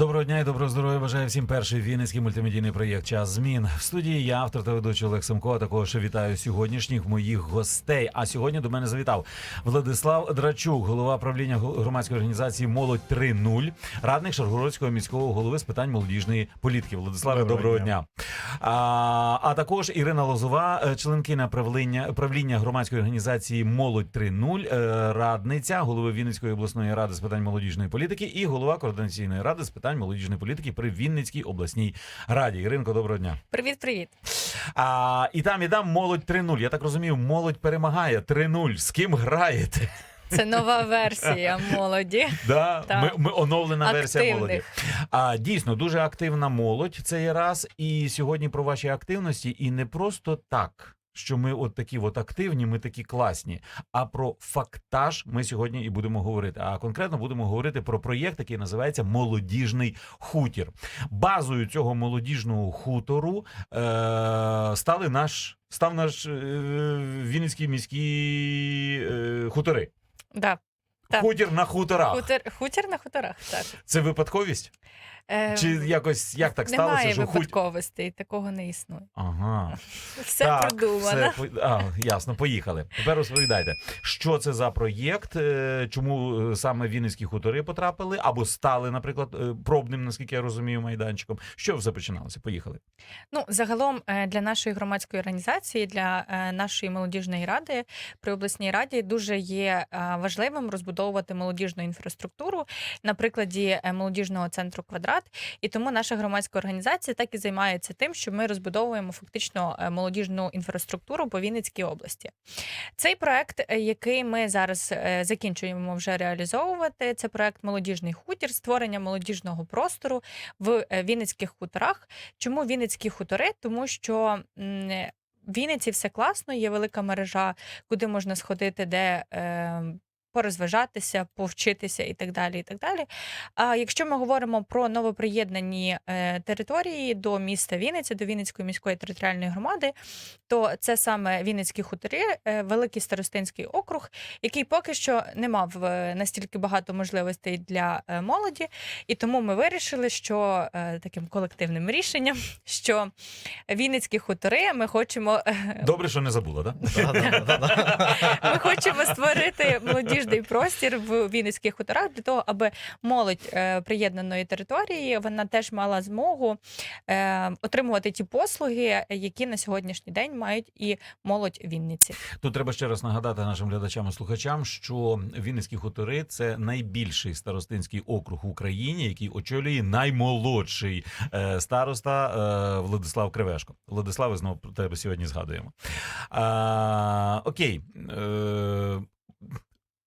Доброго дня і доброго здоров'я. Бажаю всім перший вінницький мультимедійний проєкт Час змін в студії. Я автор та ведучий Олег Семко. а Також вітаю сьогоднішніх моїх гостей. А сьогодні до мене завітав Владислав Драчук, голова правління громадської організації Молодь 3.0, радник Шаргородського міського голови з питань молодіжної політики. Владиславе, Доброго доброго, дня. дня. А, а також Ірина Лозова, е, членкиня правління правління громадської організації Молодь 3.0, е, радниця голови Вінницької обласної ради з питань молодіжної політики і голова координаційної ради з питань молодіжної політики при Вінницькій обласній раді. Іринко, доброго дня. Привіт, привіт. А, і там, і там молодь 3.0. Я так розумію, молодь перемагає 3.0. З ким граєте? Це нова версія молоді. Да, Так. ми, ми оновлена версія молоді. А дійсно дуже активна молодь цей раз. І сьогодні про ваші активності, і не просто так. Що ми от такі от активні, ми такі класні. А про фактаж ми сьогодні і будемо говорити. А конкретно будемо говорити про проєкт, який називається Молодіжний хутір. Базою цього молодіжного хутору е- стали наш став наш е- Вінницький міський е- хутори. Да. Так. Хутір на хуторах. Хутір, хутір на хуторах. Так. Це випадковість? Е, Чи якось як так Немає сталося, що хуть... випадковостей, такого не існує. Ага. Все так, продумано. все, а, ясно, поїхали. Тепер розповідайте, що це за проєкт, е, чому е, саме Вінницькі хутори потрапили, або стали, наприклад, е, пробним, наскільки я розумію, майданчиком. Що все починалося? Поїхали. Ну, загалом для нашої громадської організації, для нашої молодіжної ради при обласній раді дуже є важливим розбудовувати молодіжну інфраструктуру на прикладі е, молодіжного центру квадрат. І тому наша громадська організація так і займається тим, що ми розбудовуємо фактично е, молодіжну інфраструктуру по Вінницькій області. Цей проект, е, який ми зараз закінчуємо вже реалізовувати, це проект Молодіжний хутір, створення молодіжного простору в Вінницьких хуторах. Чому Вінницькі хутори? Тому що в Вінниці все класно, є велика мережа, куди можна сходити, де. Е, Порозважатися, повчитися і так далі. і так далі. А якщо ми говоримо про новоприєднані е, території до міста Вінниця, до Вінницької міської територіальної громади, то це саме Вінницькі хутори, е, великий старостинський округ, який поки що не мав е, настільки багато можливостей для молоді, і тому ми вирішили, що таким колективним рішенням, що Вінницькі хутори ми хочемо Добре, що не забула, так? ми хочемо створити молодіжний простір в Вінницьких хуторах для того, аби молодь е, приєднаної території вона теж мала змогу е, отримувати ті послуги, які на сьогоднішній день мають і молодь Вінниці. Тут треба ще раз нагадати нашим глядачам і слухачам, що Вінницькі хутори це найбільший старостинський округ в Україні, який очолює наймолодший е, староста Владислав Кривешко. Владиславе, знову про тебе сьогодні згадуємо. А, окей. Е,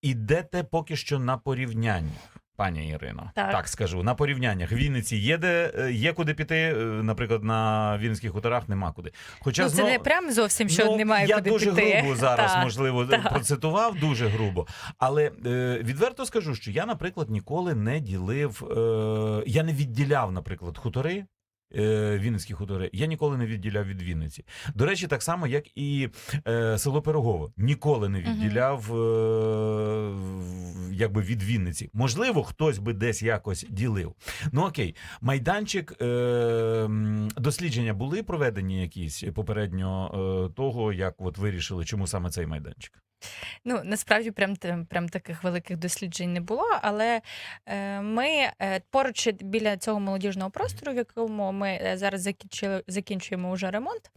ідете поки що на порівняннях. Пані Ірино, Так. скажу на порівняннях. В Вінниці є де е, є куди піти. е, Наприклад, на Вінницьких хуторах нема куди. Хоча ну, це знов- не прям зовсім що Ну, немає я куди дуже піти. грубо зараз, Так. можливо, так. процитував дуже грубо. Але е, відверто скажу, що я, наприклад, ніколи не ділив, е, я не відділяв, наприклад, хутори. Е, Вінницькі хутори я ніколи не відділяв від Вінниці. До речі, так само, як і е, село Пирогово. Ніколи не відділяв е, якби від Вінниці. Можливо, хтось би десь якось ділив. Ну окей, майданчик е, дослідження були проведені якісь попередньо е, того, як от вирішили, чому саме цей майданчик. Ну насправді прям прям таких великих досліджень не було. Але е, ми е, поруч біля цього молодіжного простору, в якому ми е, зараз закінчили закінчуємо уже ремонт.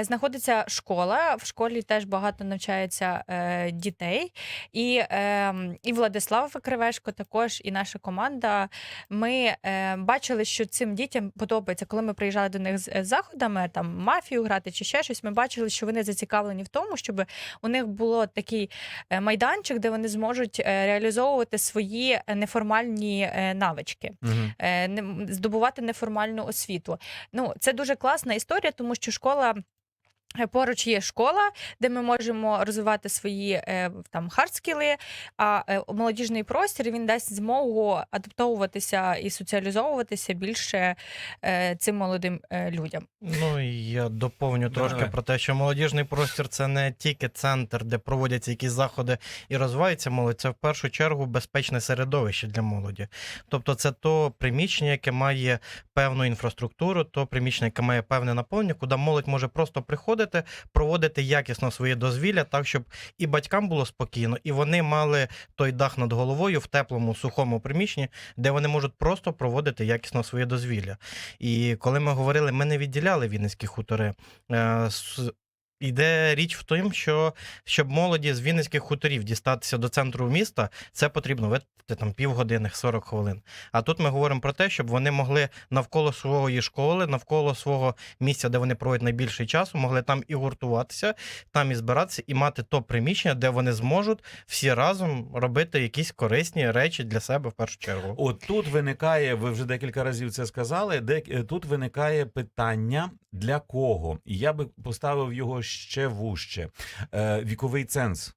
Знаходиться школа. В школі теж багато навчається дітей. І, е, і Владислав Кривешко, також, і наша команда. Ми бачили, що цим дітям подобається, коли ми приїжджали до них з заходами, там мафію грати чи ще щось. Ми бачили, що вони зацікавлені в тому, щоб у них було такий е, майданчик, де вони зможуть е, реалізовувати свої е, неформальні навички, угу. здобувати неформальну освіту. Ну, це дуже класна історія, тому що школа. Поруч є школа, де ми можемо розвивати свої е, там хардскіли, а е, молодіжний простір він дасть змогу адаптовуватися і соціалізовуватися більше е, цим молодим людям. Ну і я доповню трошки Давай. про те, що молодіжний простір це не тільки центр, де проводяться якісь заходи і розвивається молодь, це в першу чергу безпечне середовище для молоді. Тобто, це то приміщення, яке має певну інфраструктуру, то приміщення, яке має певне наповнення, куди молодь може просто приходити, проводити якісно своє дозвілля, так щоб і батькам було спокійно, і вони мали той дах над головою в теплому сухому приміщенні, де вони можуть просто проводити якісно своє дозвілля. І коли ми говорили, ми не відділяли Вінницькі хутори. Е, Йде річ в тому, що щоб молоді з Вінницьких хуторів дістатися до центру міста, це потрібно витратити там півгодини, 40 хвилин. А тут ми говоримо про те, щоб вони могли навколо своєї школи, навколо свого місця, де вони проводять найбільше часу, могли там і гуртуватися, там і збиратися, і мати то приміщення, де вони зможуть всі разом робити якісь корисні речі для себе в першу чергу. От тут виникає, ви вже декілька разів це сказали. Де е, тут виникає питання для кого? І я би поставив його ще вужче. Е, віковий ценз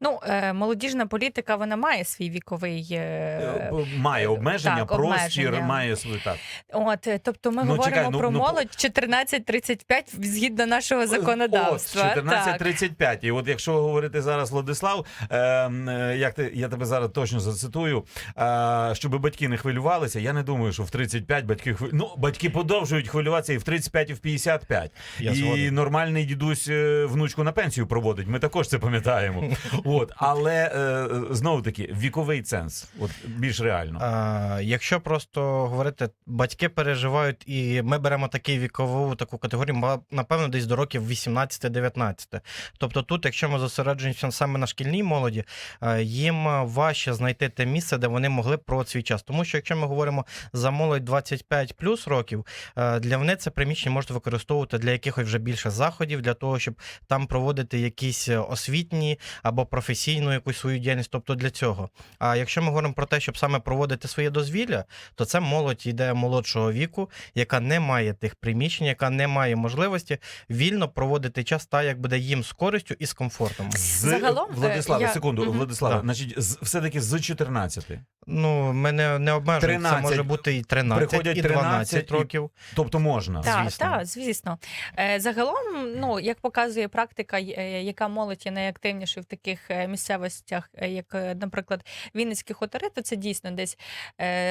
Ну, е, молодіжна політика вона має свій віковий. Е, Е, має обмеження, так, простір обмеження. має свою так. От, тобто ми Ну, говоримо чекай, ну- про ну, молодь 14-35 згідно нашого законодавства. От, 14.35. І от якщо говорити зараз, Владислав, е, е, як ти, я тебе зараз точно зацитую, е, щоб батьки не хвилювалися, я не думаю, що в 35 батьки хвилю... Ну, батьки подовжують хвилюватися і в 35, і в 55. Я і згоден. нормальний дідусь внучку на пенсію проводить. Ми також це пам'ятаємо. От, але е, знову таки, віковий ценз, от більш реально. А, якщо просто говорити, батьки переживають, і ми беремо таку вікову таку категорію, напевно, десь до років 18-19. Тобто тут, якщо ми зосереджуємося саме на шкільній молоді, е, їм важче знайти те місце, де вони могли проводити свій час. Тому що якщо ми говоримо за молодь 25 плюс років, е, для вони це приміщення можуть використовувати для якихось вже більше заходів, для того, щоб там проводити якісь е, освітні або професійну якусь свою діяльність, тобто для цього. А якщо ми говоримо про те, щоб саме проводити своє дозвілля, то це молодь йде молодшого віку, яка не має тих приміщень, яка не має можливості вільно проводити час так, як буде їм з користю і з комфортом. З... Загалом, е, Владиславе, я- секунду, Мгм. Владиславе, Так. значить, з, все-таки з 14. Ну, ми не, не обмежуємо. Це може бути і 13, Приходять і 12 13, і- років. Тобто можна. Так, звісно. так, звісно. Е, Загалом, ну як показує практика, е, яка молодь є найактивнішою в таких е, місцевостях, е, як, е, наприклад, Вінницькі хутори, то це дійсно десь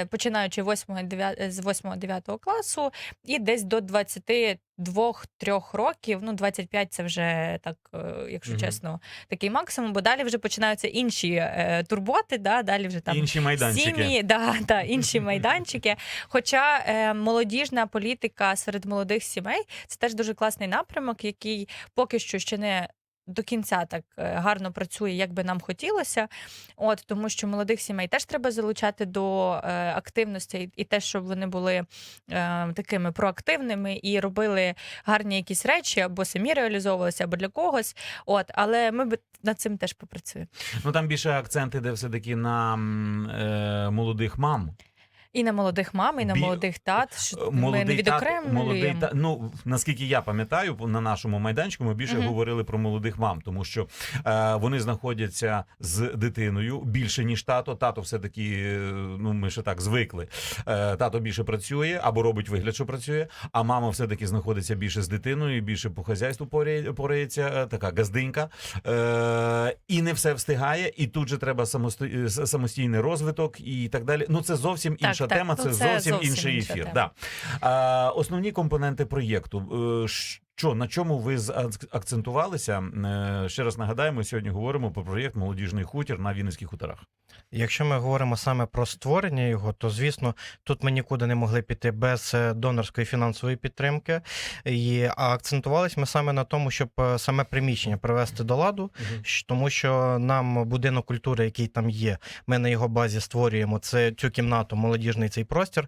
починаючи 8, 9, з 8-9 класу і десь до 22-3 років. Ну, 25 це вже так, якщо Мгм. чесно, такий максимум, бо далі вже починаються інші е, турботи, да, далі вже там Інші майданчики. Сім'ї, да, да, інші майданчики. Хоча е, молодіжна політика серед молодих сімей це теж дуже класний напрямок, який поки що ще не. До кінця так е, гарно працює, як би нам хотілося. От тому, що молодих сімей теж треба залучати до е, активності, і, те, щоб вони були е, такими проактивними і робили гарні якісь речі, або самі реалізовувалися, або для когось. От, але ми б над цим теж попрацюємо. Ну там більше акцент іде все-таки на е, молодих мам. І на молодих мам, і на Бі- молодих тат. що ми не Молодий тат, молодий та ну наскільки я пам'ятаю, на нашому майданчику ми більше Мгм. говорили про молодих мам, тому що е, вони знаходяться з дитиною більше ніж тато. Тато все таки, ну ми ще так звикли. Е, тато більше працює або робить вигляд, що працює. А мама все таки знаходиться більше з дитиною, більше по хазяйству порається, е, така газдинька. Е, і не все встигає, і тут же треба самостійний розвиток і так далі. Ну це зовсім Так, інша так, тема. ну, Це, це зовсім, зовсім інший ефір. Да. А, основні компоненти проєкту. Що на чому ви акцентувалися? Е, Ще раз нагадаємо, сьогодні говоримо про проєкт Молодіжний хутір на Вінницьких хуторах. Якщо ми говоримо саме про створення його, то звісно тут ми нікуди не могли піти без е, донорської фінансової підтримки. І, а акцентувалися ми саме на тому, щоб е, саме приміщення привести до ладу, щ- тому що нам будинок культури, який там є, ми на його базі створюємо це цю кімнату, молодіжний цей простір.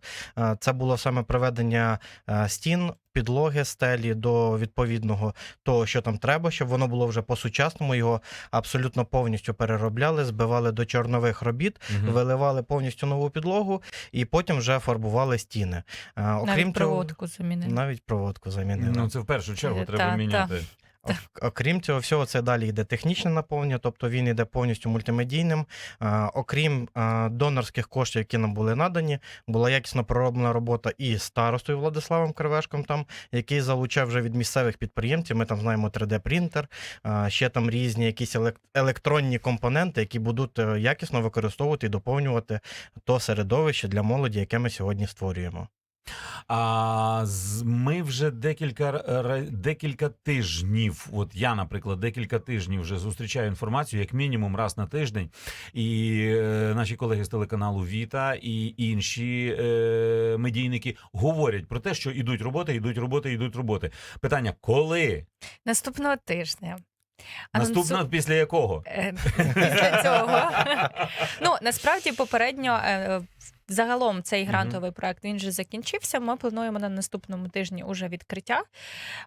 Це було саме приведення стін. Підлоги, стелі до відповідного того, що там треба, щоб воно було вже по-сучасному. Його абсолютно повністю переробляли, збивали до чорнових робіт, угу. виливали повністю нову підлогу і потім вже фарбували стіни. Е, Окрім Навіть проводку замінили. навіть проводку замінили. Ну, це в першу чергу треба та. міняти. Ок- Окрім цього всього, це далі йде технічне наповнення, тобто він йде повністю мультимедійним. Окрім донорських коштів, які нам були надані, була якісно пророблена робота і старостою Владиславом Кривешком, там, який залучав вже від місцевих підприємців. Ми там знаємо 3D-принтер, ще там різні якісь елек- електронні компоненти, які будуть е, якісно використовувати і доповнювати то середовище для молоді, яке ми сьогодні створюємо. А ми вже декілька декілька тижнів. От я, наприклад, декілька тижнів вже зустрічаю інформацію, як мінімум раз на тиждень. І е, наші колеги з телеканалу Віта і інші е, медійники говорять про те, що ідуть роботи, ідуть роботи, ідуть роботи. Питання: коли? Наступного тижня. Наступна Анонсу- після якого? Е, Після цього. Ну, насправді, попередньо. Загалом цей грантовий проект він вже закінчився. Ми плануємо на наступному тижні уже відкриття.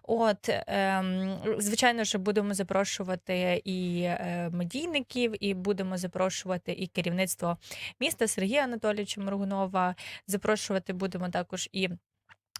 От ем, звичайно ж, будемо запрошувати і е, медійників, і будемо запрошувати і керівництво міста Сергія Анатолійовича Моргунова. Запрошувати будемо також і.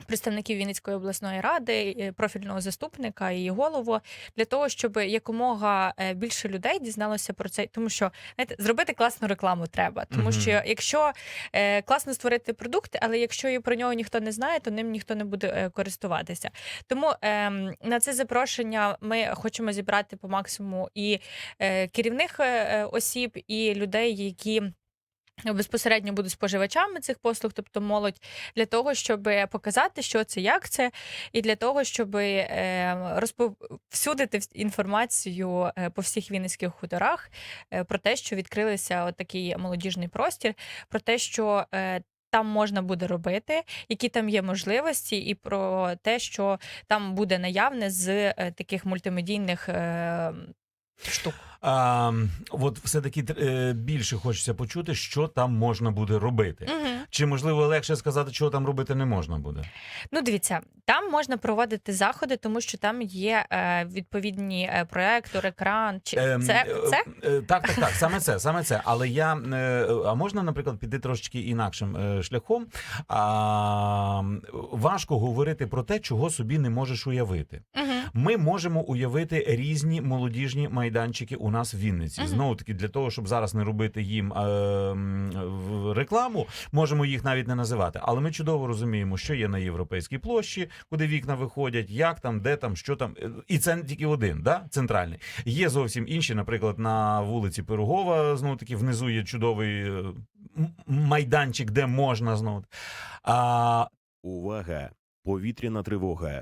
Представників Вінницької обласної ради, профільного заступника і голову для того, щоб якомога е, більше людей дізналося про це, тому що знаєте, зробити класну рекламу треба. Тому що якщо е, класно створити продукт, але якщо і про нього ніхто не знає, то ним ніхто не буде е, користуватися. Тому ем, на це запрошення ми хочемо зібрати по максимуму і е, керівних е, осіб, і людей, які. Безпосередньо будуть споживачами цих послуг, тобто молодь, для того, щоб показати, що це, як це, і для того, щоб е, розповсюдити інформацію е, по всіх вінницьких хуторах е, про те, що відкрилися такий молодіжний простір, про те, що там можна буде робити, які там є можливості, і про те, що там буде наявне з таких мультимедійних штук. А, от все-таки е, більше хочеться почути, що там можна буде робити. Угу. Чи можливо легше сказати, що там робити не можна буде? Ну, дивіться, там можна проводити заходи, тому що там є е, відповідні е, проектор, екран. Чи Ем, це, е, це? е, Так, так, так, саме це, саме це. Але я е, а можна, наприклад, піти трошечки інакшим е, шляхом. А, важко говорити про те, чого собі не можеш уявити. Угу. Ми можемо уявити різні молодіжні майданчики у нас в Вінниці. Знову таки, для того, щоб зараз не робити їм е, рекламу, можемо їх навіть не називати. Але ми чудово розуміємо, що є на європейській площі, куди вікна виходять, як там, де там, що там. Е, І це тільки один, да? центральний. Є зовсім інші, наприклад, на вулиці Пирогова, знову таки, внизу є чудовий е, майданчик, де можна знову. А, Увага! Повітряна тривога.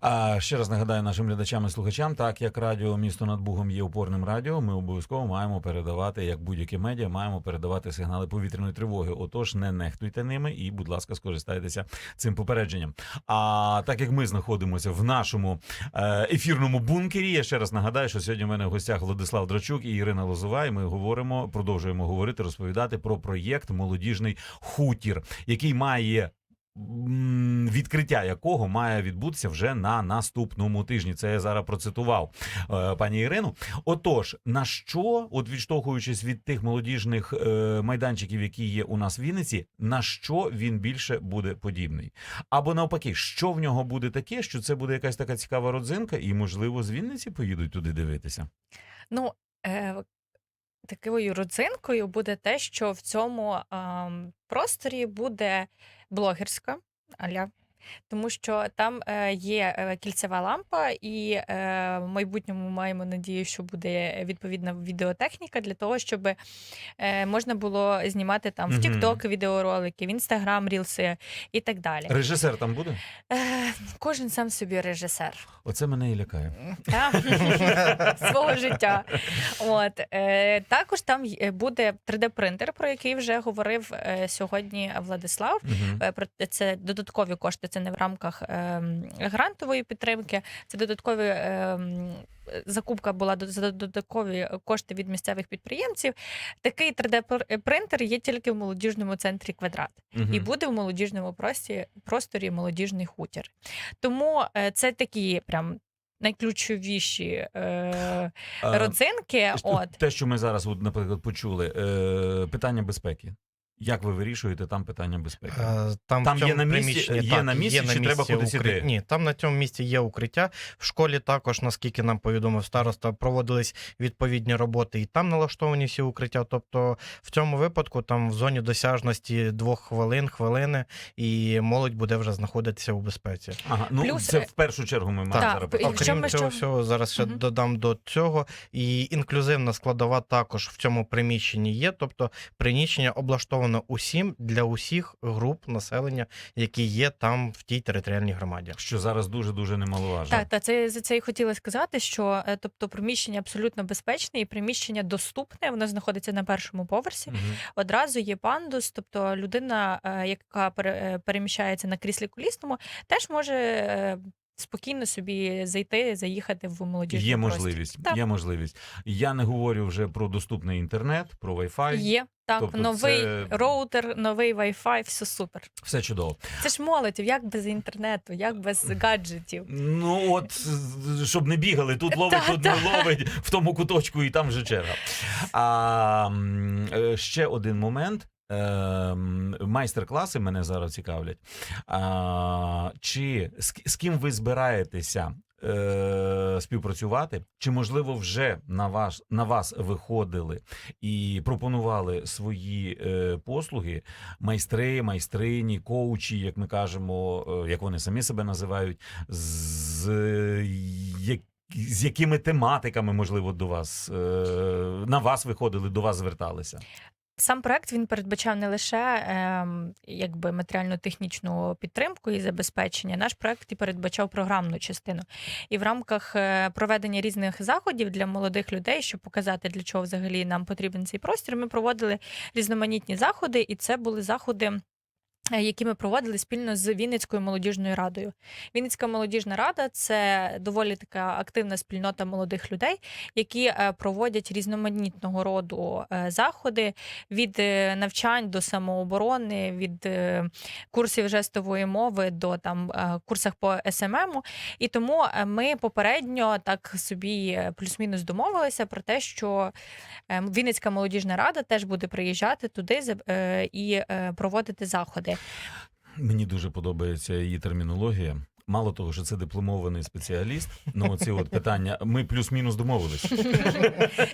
А ще раз нагадаю нашим глядачам і слухачам, так як радіо місто над Бугом є опорним радіо, ми обов'язково маємо передавати, як будь-яке медіа, маємо передавати сигнали повітряної тривоги. Отож, не нехтуйте ними і, будь ласка, скористайтеся цим попередженням. А так як ми знаходимося в нашому е, ефірному бункері, я ще раз нагадаю, що сьогодні в мене в гостях Владислав Драчук і Ірина Лозова. І ми говоримо, продовжуємо говорити, розповідати про проєкт Молодіжний хутір, який має відкриття якого має відбутися вже на наступному тижні. Це я зараз процитував е, пані Ірину. Отож, на що, от відштовхуючись від тих молодіжних е, майданчиків, які є у нас в Вінниці, на що він більше буде подібний? Або навпаки, що в нього буде таке, що це буде якась така цікава родзинка, і можливо з Вінниці поїдуть туди дивитися. Ну, е, такою родзинкою буде те, що в цьому ем, просторі буде блогерська аля. Тому що там е, є е, кільцева лампа, і е, в майбутньому маємо надію, що буде відповідна відеотехніка для того, щоб можна було знімати там в. TikTok відеоролики, в Instagram рілси і так далі. Режисер там буде? Кожен сам собі режисер. Оце мене і лякає. Свого життя. От також там буде 3D-принтер, про який вже говорив сьогодні Владислав. Це додаткові кошти. Це частини в рамках ем, грантової підтримки. Це додаткові ем, закупка була за додаткові кошти від місцевих підприємців. Такий 3D-принтер є тільки в молодіжному центрі квадрат Мгм. і буде в молодіжному прості, просторі молодіжний хутір. Тому е, це такі прям найключовіші е, родзинки. Ось От Те, що ми зараз, наприклад, почули, е, питання безпеки. Як ви вирішуєте там питання безпеки? Е, Там, Там є на місці- є так, на місці, чи треба кудись укриття. іти? Ні, там на цьому місці є укриття. В школі також, наскільки нам повідомив староста, проводились відповідні роботи, і там налаштовані всі укриття. Тобто, в цьому випадку, там в зоні досяжності двох хвилин, хвилини, і молодь буде вже знаходитися у безпеці. Ага, ну Плюс, це е, в першу чергу ми маємо зараз. Окрім цього всього, зараз ще Мгм. додам до цього. І інклюзивна складова також в цьому приміщенні є. Тобто приміщення облаштовано усім для усіх груп населення, які є там в тій територіальній громаді. Що зараз дуже дуже немаловажно. Так, та це за це і хотіла сказати, що е, тобто приміщення абсолютно безпечне і приміщення доступне. Воно знаходиться на першому поверсі. Мгм. Одразу є пандус, тобто людина, е, яка е, переміщається на кріслі колісному, теж може спокійно собі зайти, заїхати в молодіжний Є простір. можливість. Так. Є можливість. Я не говорю вже про доступний інтернет, про Wi-Fi. Є так, Тобто новий це- роутер, новий Wi-Fi, все супер. Все чудово. Це ж молодь, як без інтернету, як без гаджетів. Ну от з- щоб не бігали, тут ловить, Та, тут не ловить, в тому куточку, і там вже черга. А м, е, ще один момент. Ем, Майстер-класи мене зараз цікавлять. Чи з, ким ви збираєтеся е, співпрацювати? Чи можливо вже на вас на вас виходили і пропонували свої е, послуги майстри, майстрині, коучі, як ми кажемо, е, як вони самі себе називають, з, як, з якими тематиками, можливо, до вас на вас виходили, до вас зверталися? Сам проект він передбачав не лише ем, якби матеріально-технічну підтримку і забезпечення. Наш проект і передбачав програмну частину. І в рамках е, проведення різних заходів для молодих людей, щоб показати, для чого взагалі нам потрібен цей простір, ми проводили різноманітні заходи, і це були заходи. Е, Які ми проводили спільно з Вінницькою молодіжною радою. Вінницька молодіжна рада це доволі така активна спільнота молодих людей, які е, проводять різноманітного роду е, заходи від навчань до самооборони, від курсів жестової мови до там курсах по СММ. І тому ми попередньо так собі плюс-мінус домовилися про те, що е, Вінницька молодіжна рада теж буде приїжджати туди і проводити заходи. Мені дуже подобається її термінологія. Мало того, що це дипломований спеціаліст, ну оці от питання. Ми плюс-мінус домовились.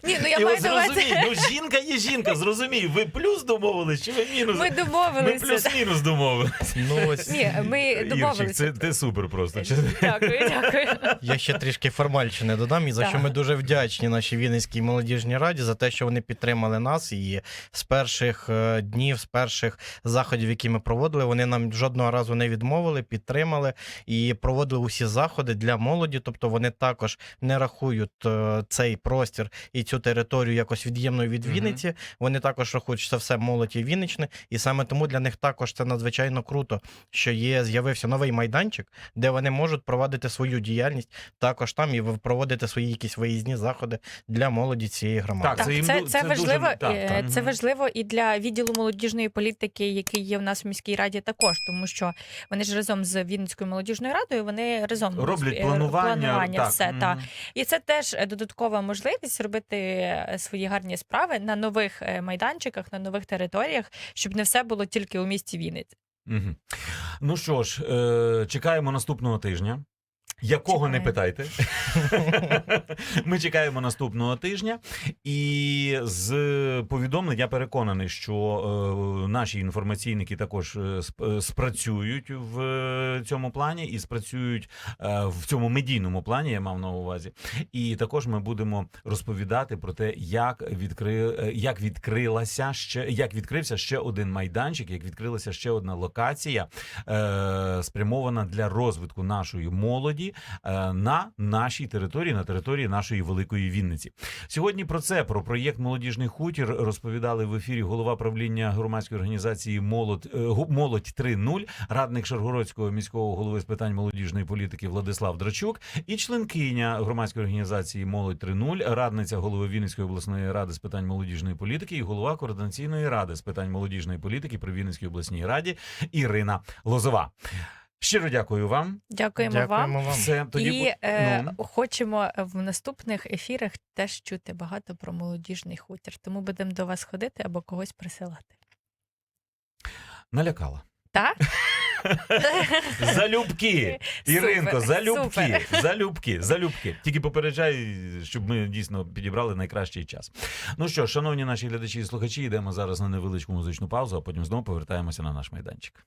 Ні, ну я І маю от на увазі, зрозумій, ну жінка є жінка, зрозумій, ви плюс домовились, чи ви мінус? ми Ми домовилися. плюс-мінус домовились. Ну ось Ні, ми Ірчик, домовилися. це ти супер просто. Дякую, дякую. я ще трішки формальщини додам, і за Так. що ми дуже вдячні нашій Вінницькій молодіжній раді за те, що вони підтримали нас. І з перших е, днів, з перших заходів, які ми проводили, вони нам жодного разу не відмовили, підтримали і проводили усі заходи для молоді. Тобто вони також не рахують е, цей простір і цю територію якось від'ємною від. Вінниці. Вони також рахують, що це все молодь і Вінничне, і саме тому для них також це надзвичайно круто, що є з'явився новий майданчик, де вони можуть проводити свою діяльність також там і проводити свої якісь виїзні заходи для молоді цієї громади. Так, Так, це це, їм це, це дуже- важливо. так, е, так. Це важливо і для відділу молодіжної політики, який є в нас в міській раді, також, тому що вони ж разом з Вінницькою молодіжною радою вони разом Роблять е, планування, планування так. все та і це теж е, додаткова можливість робити е, свої гарні справи на нових майданчиках, на нових територіях, щоб не все було тільки у місті Вінниць. Мгм. Ну що ж, е, чекаємо наступного тижня. Якого не питайте. Ми чекаємо наступного тижня. І з повідомлень я переконаний, що е, наші інформаційники також е, е, спрацюють в е, цьому плані і спрацюють е, в цьому медійному плані, я мав на увазі. І також ми будемо розповідати про те, як відкри... як відкрилася ще як відкрився ще один майданчик, як відкрилася ще одна локація, е, спрямована для розвитку нашої молоді е, на нашій території, на території нашої великої Вінниці. Сьогодні про це про проєкт Молодіжний хутір розповідали в ефірі голова правління громадської організації Молодь е, гу- Молодь 3.0, радник Шаргородського міського голови з питань молодіжної політики Владислав Драчук і членкиня громадської організації Молодь 3.0, радниця голови Вінницької обласної ради з питань молодіжної політики і голова координаційної ради з питань молодіжної політики при Вінницькій обласній раді Ірина Лозова. Щиро дякую вам. Дякуємо, вам. Дякуємо вам. Все тоді І бу- е, ну. хочемо в наступних ефірах теж чути багато про молодіжний хутір. Тому будемо до вас ходити або когось присилати. налякала. Так? Залюбки! Іринко, Супер, залюбки, супер. залюбки, залюбки. Тільки попереджай, щоб ми дійсно підібрали найкращий час. Ну що, шановні наші глядачі і слухачі, йдемо зараз на невеличку музичну паузу, а потім знову повертаємося на наш майданчик.